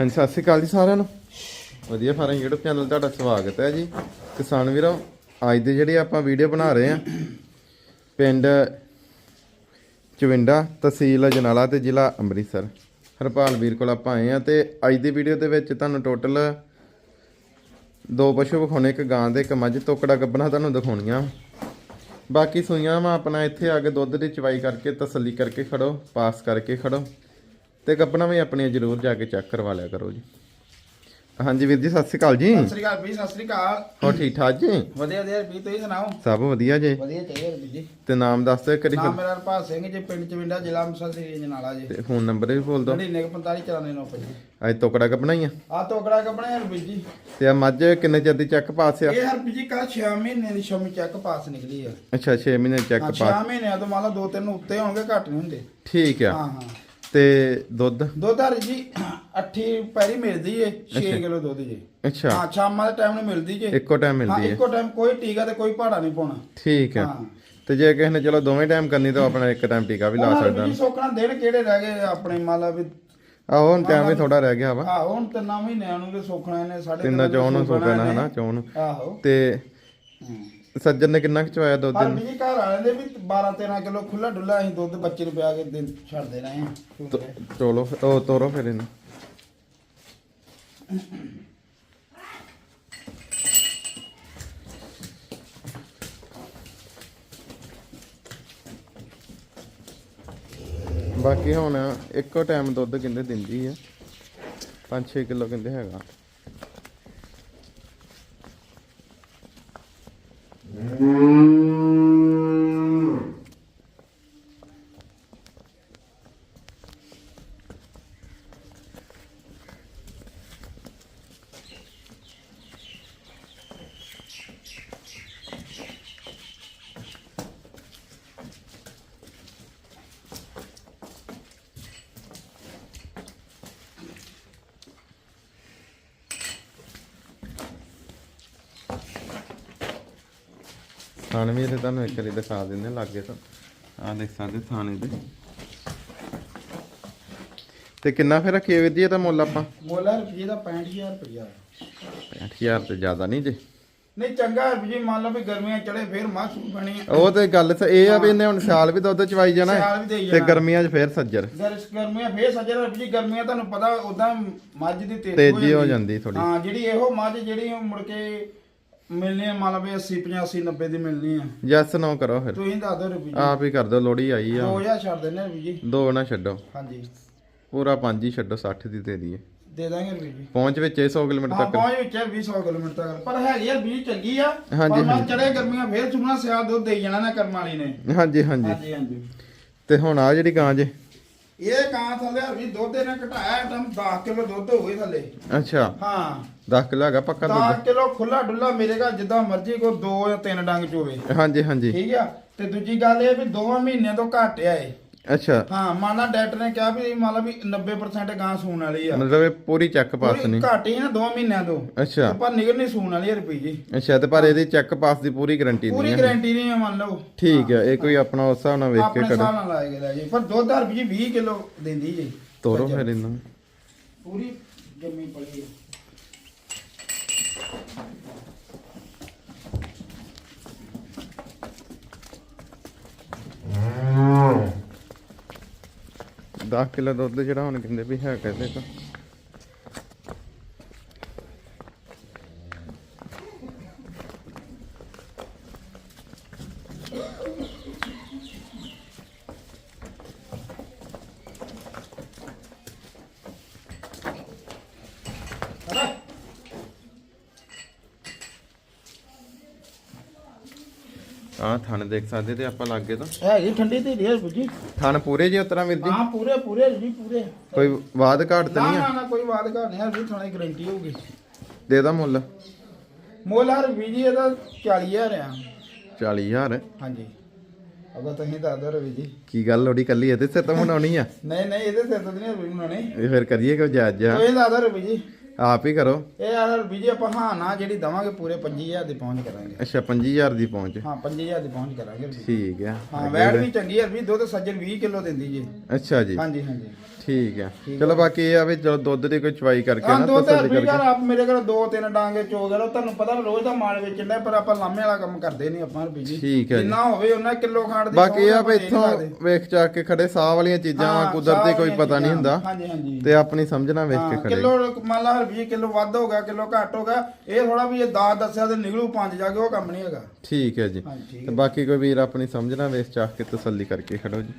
ਹਾਂਜੀ, ਸਤਿ ਸ਼੍ਰੀ ਅਕਾਲ ਜੀ ਸਾਰਿਆਂ ਨੂੰ। ਵਧੀਆ ਫਾਰਮ YouTube ਚੈਨਲ ਤੁਹਾਡਾ ਸਵਾਗਤ ਹੈ ਜੀ। ਕਿਸਾਨ ਵੀਰੋ, ਅੱਜ ਦੇ ਜਿਹੜੇ ਆਪਾਂ ਵੀਡੀਓ ਬਣਾ ਰਹੇ ਆ ਪਿੰਡ ਚਵਿੰਡਾ ਤਹਿਸੀਲ ਅਜਨਾਲਾ ਤੇ ਜ਼ਿਲ੍ਹਾ ਅੰਮ੍ਰਿਤਸਰ। ਹਰਪਾਲ ਵੀਰ ਕੋਲ ਆਪਾਂ ਆਏ ਆ ਤੇ ਅੱਜ ਦੀ ਵੀਡੀਓ ਦੇ ਵਿੱਚ ਤੁਹਾਨੂੰ ਟੋਟਲ ਦੋ ਪਸ਼ੂ ਵਿਖਾਉਣੇ, ਇੱਕ ਗਾਂ ਦੇ ਇੱਕ ਮੱਝ, ਤੋਕੜਾ ਗੱਬਣਾ ਤੁਹਾਨੂੰ ਦਿਖਾਉਣੀਆਂ। ਬਾਕੀ ਸੂਈਆਂ ਵਾ ਆਪਣਾ ਇੱਥੇ ਆ ਕੇ ਦੁੱਧ ਦੀ ਚਵਾਈ ਕਰਕੇ, ਤਸੱਲੀ ਕਰਕੇ ਖੜੋ, ਪਾਸ ਕਰਕੇ ਖੜੋ। ਤੇ ਗੱਬਣਾ ਵੀ ਆਪਣੀਆਂ ਜ਼ਰੂਰ ਜਾ ਕੇ ਚੈੱਕ ਕਰਵਾ ਲਿਆ ਕਰੋ ਜੀ। ਹਾਂਜੀ ਵੀਰ ਜੀ ਸਤਿ ਸ਼੍ਰੀ ਅਕਾਲ ਜੀ। ਸਤਿ ਸ੍ਰੀ ਅਕਾਲ ਵੀ ਸਤਿ ਸ੍ਰੀ ਅਕਾਲ। ਹੋ ਠੀਕ ਠਾਕ ਜੀ? ਵਧੀਆ ਵਧੀਆ ਵੀ ਤੁਸੀਂ ਸੁਣਾਓ? ਸਭ ਵਧੀਆ ਜੀ। ਵਧੀਆ ਚਾਹੀਦਾ ਵੀ ਜੀ। ਤੇ ਨਾਮ ਦੱਸ ਦਿਓ ਕਰੀ ਨਾਮ ਮੇਰਾ ਹਰਪਾਲ ਸਿੰਘ ਜੀ ਪਿੰਡ ਚਵਿੰਡਾ ਜ਼ਿਲ੍ਹਾ ਅੰਮ੍ਰਿਤਸਰ ਸ੍ਰੀ ਜਨਾਲਾ ਜੀ। ਤੇ ਫੋਨ ਨੰਬਰ ਵੀ ਬੋਲ ਦਿਓ। 9945 ਜੀ। ਅੱਜ ਤੋਕੜਾ ਗੱਬਣਾ ਹੀ ਆ। ਆ ਤੋਕੜਾ ਕਪੜੇ ਹਰਬੀ ਜੀ। ਤੇ ਆ ਮੱਝ ਕਿੰਨੇ ਚਿਰ ਦੀ ਚੈੱਕ ਪਾਸ ਆ? ਇਹ ਹਰਬੀ ਜੀ ਕੱਲ 6 ਮਹੀਨੇ ਦੀ ਸ਼ਮੀ ਚੈੱਕ ਪਾਸ ਨਿਕਲੀ ਆ। ਅੱਛਾ 6 ਮਹੀਨੇ ਚੈੱਕ ਹਾਂ 6 ਪਾਸ ਮਹੀਨਿਆਂ ਤੋਂ ਮੰਨ ਲਓ ਦੋ ਤਿੰਨ ਉੱਤੇ ਹੋਣਗੇ ਘੱਟ ਨਹੀਂ ਹੁੰਦੇ। ਠੀਕ ਆ। ਹਾਂ ਹਾਂ। ਤੇ ਦੁੱਧ? ਦੁੱਧ ਹਰ ਜੀ ਅੱਠੀ ਪੈਰੀ ਮਿਲਦੀ ਏ 6 ਕਿਲੋ ਦੁੱਧ ਜੀ। ਅੱਛਾ। ਹਾਂ ਸ਼ਾਮਾਂ ਦੇ ਟਾਈਮ ਨੂੰ ਮਿਲਦੀ ਜੇ। ਇੱਕੋ ਟਾਈਮ ਮਿਲਦੀ ਹੈ ਇੱਕੋ ਟਾਈਮ ਕੋਈ ਟੀਕਾ ਤੇ ਕੋਈ ਭਾੜਾ ਨਹੀਂ ਪਾਉਣਾ। ਠੀਕ ਹਾਂ। ਤੇ ਜੇ ਕਿਸੇ ਨੇ ਚਲੋ ਦੋਵੇਂ ਟਾਈਮ ਕਰਨੀ ਤਾਂ ਆਪਣਾ ਇੱਕ ਟਾਈਮ ਟੀਕਾ ਵੀ ਲਾ ਉਹਨਾਂ ਸਕਦਾ। ਵੀ ਸੋਕਣਾ ਦਿਨ ਕਿਹੜੇ ਰਹਿ ਗਏ ਆਪਣੇ ਮੰਨ ਲਾ ਵੀ ਆਹੋ ਹੁਣ ਟਾਈਮ ਵੀ ਥੋੜਾ ਰਹਿ ਗਿਆ ਵਾ। ਆਹੋ ਹੁਣ ਤਿੰਨਾਂ ਮਹੀਨਿਆਂ ਨੂੰ ਤੇ ਸੁੱਕਣਾ ਇਹਨੇ ਸਾਡੇ ਤਿੰਨਾਂ ਚੌਂ ਨੂੰ ਸੁੱਕਣਾ ਹਨਾ ਚੌਂ ਨੂੰ ਆਹੋ। ਤੇ ਸੱਜਣ ਨੇ ਕਿੰਨਾ ਕੁ ਚਵਾਇਆ ਦੁੱਧ? ਪਰ ਵੀ ਘਰ ਵਾਲਿਆਂ ਦੇ ਵੀ 12 13 ਕਿਲੋ ਖੁੱਲਾ ਡੁੱਲਾ ਅਸੀਂ ਦੁੱਧ ਬੱਚੇ ਨੂੰ ਪਿਆ ਕੇ ਦਿਨ ਛੱਡਦੇ ਰਹੇ ਹਾਂ। ਚਲੋ ਉਹ ਤੋਰੋ ਫਿਰ ਇਹਨੂੰ। ਬਾਕੀ ਹੁਣ ਇੱਕੋ ਟਾਈਮ ਦੁੱਧ ਕਹਿੰਦੇ ਦਿੰਦੀ ਆ। 5-6 ਕਿਲੋ ਕਹਿੰਦੇ ਹੈਗਾ। ਥਾਣ ਵੀ ਇਹਦੇ ਤੁਹਾਨੂੰ ਇੱਕ ਵਾਰੀ ਦਿਖਾ ਦਿੰਦੇ ਲਾਗੇ ਤੋਂ। ਆਹ ਦੇਖ ਸਕਦੇ ਥਾਣੇ ਦੇ। ਤੇ ਕਿੰਨਾ ਫਿਰ ਰੱਖੀਏ ਵੀਰ ਜੀ ਇਹਦਾ ਮੁੱਲ ਆਪਾਂ? ਮੋਲਾ ਰੁਪਏ ਦਾ 65000 ਰੁਪਇਆ 65000 ਤੇ ਜ਼ਿਆਦਾ ਨਹੀਂ ਜੇ। ਨਹੀਂ ਚੰਗਾ ਰੁਪਏ ਮੰਨ ਲਓ ਵੀ ਗਰਮੀਆਂ ਚੜੇ ਫੇਰ ਮਾਸੂ ਬਣੀ ਉਹ ਤੇ ਗੱਲ ਸ ਇਹ ਆ ਵੀ ਇਹਨੇ ਹੁਣ ਸਿਆਲ ਵੀ ਦੁੱਧ ਚਵਾਈ ਜਾਣਾ ਹੈ, ਸਿਆਲ ਵੀ ਦੇਈ ਤੇ ਜਾਣਾ। ਗਰਮੀਆਂ 'ਚ ਫੇਰ ਸੱਜਰ। ਗਰਸ ਗਰਮੀਆਂ ਫੇਰ ਸੱਜਰ ਰੁਪਏ ਗਰਮੀਆਂ ਤੁਹਾਨੂੰ ਪਤਾ ਉਦਾਂ ਮੱਝ ਦੀ ਤੇਜ਼ੀ ਤੇਜ਼ੀ ਹੋ ਜਾਂਦੀ। ਥੋੜੀ ਹਾਂ ਜਿਹੜੀ ਇਹੋ ਮੱਝ ਜਿਹੜੀ ਉਹ ਮੁੜ ਕੇ ਮਿਲਣੀ ਆ ਮੰਨ ਲਓ ਵੀ 80 85 90 ਦੀ ਮਿਲਣੀ ਆ। ਜੈਸ ਨੋ ਕਰੋ ਫਿਰ। ਤੁਸੀਂ ਦੱਸ ਦਿਓ ਰੁਪਏ ਆਪ ਹੀ ਕਰ ਦਿਓ ਲੋੜੀ ਆਈ ਆ। 2000 ਛੱਡ ਦਿੰਨੇ ਰੁਪਏ ਜੀ ਦੋ ਨਾ ਛੱਡੋ। ਹਾਂਜੀ। ਪੂਰਾ ਪੰਜ ਹੀ ਛੱਡੋ 60 ਦੀ ਦੇ ਦਈਏ। ਦੇ ਦਾਂਗੇ ਰੁਪਏ ਜੀ ਪਹੁੰਚ ਵਿੱਚ ਇਹ 100 ਕਿਲੋਮੀਟਰ ਤੱਕ। ਪਹੁੰਚ ਵਿੱਚ 200 ਕਿਲੋਮੀਟਰ ਤੱਕ। ਪਰ ਹੈਗੀ ਯਾਰ 20 ਚੰਗੀ ਆ। ਹਾਂਜੀ, ਪਰ। ਚੜੇ ਗਰਮੀਆਂ ਫੇਰ ਸੁਣਾ ਸਿਆਲ ਦੁੱਧ ਦੇਈ ਜਾਣਾ ਨਾ ਕਰਮ ਵਾਲੀ ਨੇ। ਹਾਂਜੀ ਹਾਂਜੀ। ਹਾਂਜੀ ਹਾਂਜੀ। ਤੇ ਹੁਣ ਆ ਜਿਹੜੀ ਗਾਂ ਜੇ। ਇਹ ਕਾਂ ਥੱਲੇ ਵੀ ਦੁੱਧ ਇਹਨੇ ਘਟਾਇਆ ਟਮ 10 ਕਿਲੋ ਦੁੱਧ ਹੋਵੇ ਥੱਲੇ। ਅੱਛਾ। ਹਾਂ। 10 ਕਿਲੋ ਹੈਗਾ ਪੱਕਾ 10 ਦੁੱਧ ਕਿਲੋ ਖੁੱਲਾ ਡੁੱਲਾ ਮੇਰੇ ਘਰ ਜਿੱਦਾਂ ਮਰਜ਼ੀ ਕੋ ਦੋ ਜਾਂ ਤਿੰਨ ਡੰਗ ਚੋਵੇ। ਹਾਂਜੀ ਹਾਂਜੀ। ਠੀਕ ਆ? ਤੇ ਦੂਜੀ ਗੱਲ ਇਹ ਵੀ ਦੋਵਾਂ ਮਹੀਨਿਆਂ ਤੋਂ ਘੱਟ ਆ ਇਹ। ਅੱਛਾ। ਹਾਂ ਮਾਨਾ ਡਾਕਟਰ ਨੇ ਕਿਹਾ ਵੀ ਮਾਲਾ ਵੀ 90% ਗਾਂ ਸੂਣ ਵਾਲੀ ਆ। ਮਤਲਬ ਇਹ ਪੂਰੀ ਚੈੱਕ ਪਾਸ ਨਹੀਂ। ਘਾਟੀ ਆ 2 ਮਹੀਨਿਆਂ ਤੋਂ। ਅੱਛਾ। ਪਰ ਨਿਗਰ ਨਹੀਂ ਸੂਣ ਵਾਲੀ ਆ ਰੁਪਈ ਜੀ ਅੱਛਾ ਤੇ ਪਰ ਇਹਦੀ ਚੈੱਕ ਪਾਸ ਦੀ ਪੂਰੀ ਗਾਰੰਟੀ ਨਹੀਂ ਪੂਰੀ ਗਾਰੰਟੀ ਨਹੀਂ ਆ ਮੰਨ ਲਓ। ਠੀਕ ਆ ਇਹ ਕੋਈ ਆਪਣਾ ਉਸ ਹਿਸਾਬ ਨਾਲ ਵੇਖ ਕੇ ਆਪਣੇ ਹਿਸਾਬ ਨਾਲ ਲਾਏਗਾ ਜੀ। ਪਰ ਦੁੱਧ ਹਰ 20 ਕਿਲੋ ਦਿੰਦੀ ਜੀ। ਤੋਰੋ ਫਿਰ ਇਹਨਾਂ ਪੂਰੀ ਜੰਮੀ ਪਲੀ ਆ। 10 ਕਿਲੋ ਦੁੱਧ ਜਿਹੜਾ ਹੁਣ ਕਹਿੰਦੇ ਵੀ ਹੈ ਕਹਿੰਦੇ ਤਾਂ। ਆਹ ਥਣ ਦੇਖ ਸਕਦੇ ਤੇ ਆਪਾਂ ਲੱਗੇ ਤਾਂ। ਹੈਗੀ ਠੰਡੀ ਤੇ ਰੀਅਲ ਬੁੱਝੀ ਥਣ ਪੂਰੇ ਜੀ ਉਤਰਾ ਵੀਰ ਜੀ? ਹਾਂ ਪੂਰੇ ਪੂਰੇ ਜੀ ਪੂਰੇ। ਕੋਈ ਬਾਦ ਘਾਟ ਤਾਂ ਨਾ ਨਹੀਂ ਨਾ ਆ ਨਾ ਕੋਈ ਬਾਤ ਘਰ ਨਹੀਂ ਹੈ ਵੀ ਥੋੜੀ ਗਾਰੰਟੀ ਹੋਊਗੀ। ਦੇ ਦਾ ਮੁੱਲ। ਮੁੱਲ ਹਰ ਵੀਜੀ ਇਹਦਾ 40000 ਆ। 40000 ਹਾਂਜੀ। ਅਗਰ ਤੁਸੀਂ ਦੱਸ ਦੋ ਰਵੀ ਜੀ। ਕੀ ਗੱਲ ਲੋੜੀ ਕੱਲੀ ਇਹਦੇ ਸਿਰ ਤੋਂ ਬਣਾਉਣੀ ਆ? ਨਹੀਂ ਨਹੀਂ ਇਹਦੇ ਸਿਰ ਤੋਂ ਨਹੀਂ ਰਵੀ ਬਣਾਉਣੇ ਇਹ ਫਿਰ ਕਰੀਏ ਕਿ ਜਾਇਜ਼ ਜਾ ਕੋਈ ਦੱਸ ਦੋ ਰਵੀ ਜੀ। ਆਪ ਹੀ ਕਰੋ। ਇਹ ਯਾਰ ਹਾਂ ਨਾ ਜਿਹੜੀ ਦਵਾਂਗੇ ਪੂਰੇ 25000 ਦੀ ਪਹੁੰਚ ਕਰਾਂਗੇ। ਅੱਛਾ 25000 ਦੀ ਪਹੁੰਚ। ਹਾਂ 25000 ਦੀ ਪਹੁੰਚ ਕਰਾਂਗੇ ਠੀਕ ਆ ਹਾਂ ਵੈਟ ਵੀ ਚੰਗੀ ਹੈ ਵੀ ਦੁੱਧ ਸੱਜਣ 20 ਕਿਲੋ ਦਿੰਦੀ ਜੀ। ਅੱਛਾ ਜੀ। ਹਾਂਜੀ ਹਾਂਜੀ। ਠੀਕ ਹੈ। ਚਲੋ ਬਾਕੀ ਇਹ ਆ ਵੀ ਜਦੋਂ ਦੁੱਧ ਦੀ ਕੋਈ ਚਵਾਈ ਕਰਕੇ ਨਾ ਦੋ ਤੇ ਤਸੱਲੀ ਵੀ ਕਰਕੇ। ਆਪ ਮੇਰੇ ਕੋਲ ਦੋ ਤਿੰਨ ਡਾਂਗੇ ਚੋ ਗਏ ਤੁਹਾਨੂੰ ਪਤਾ ਰੋਜ਼ ਦਾ ਮਾਲ ਵੇਚਣ ਦਾ ਪਰ ਆਪਾਂ ਲਾਮੇ ਵਾਲਾ ਕੰਮ ਕਰਦੇ ਨਹੀਂ ਆਪਾਂ ਰੁਪਏ ਜੀ। ਠੀਕ ਹੈ ਜੀ। ਜਿੰਨਾ ਹੋਵੇ ਉਹਨਾਂ ਕਿਲੋ ਖਾਣ ਦੀ ਬਾਕੀ ਇਹ ਆ ਵੀ ਇੱਥੋਂ। ਵੇਖ ਚਾ ਕੇ ਖੜੇ ਸਾਹ ਵਾਲੀਆਂ ਚੀਜ਼ਾਂ ਵਾ ਕੁਦਰਤੀ ਕੋਈ ਪਤਾ ਨਹੀਂ। ਹੁੰਦਾ। ਹਾਂਜੀ ਹਾਂਜੀ। ਤੇ ਆਪਣੀ ਸਮਝਣਾ ਵੇਖ ਕੇ ਖੜੇ। ਕਿਲੋ ਮੰਨ ਲਾ 20 ਕਿਲੋ ਵੱਧ ਹੋ ਗਿਆ ਕਿਲੋ ਘੱਟ ਹੋ ਗਿਆ ਇਹ ਥੋੜਾ ਵੀ ਇਹ 10 ਦੱਸਿਆ ਤੇ ਨਿਕਲੂ 5 ਜਾ ਕੇ ਉਹ ਕੰਮ ਨਹੀਂ ਹੈਗਾ। ਠੀਕ ਹੈ ਜੀ। ਠੀਕ ਤੇ ਬਾਕੀ ਕੋਈ ਵੀਰ ਆਪਣੀ ਸਮਝਣਾ ਵੇਖ ਚਾਹ ਕੇ ਤਸੱਲੀ ਕਰਕੇ ਖੜੋ ਜੀ।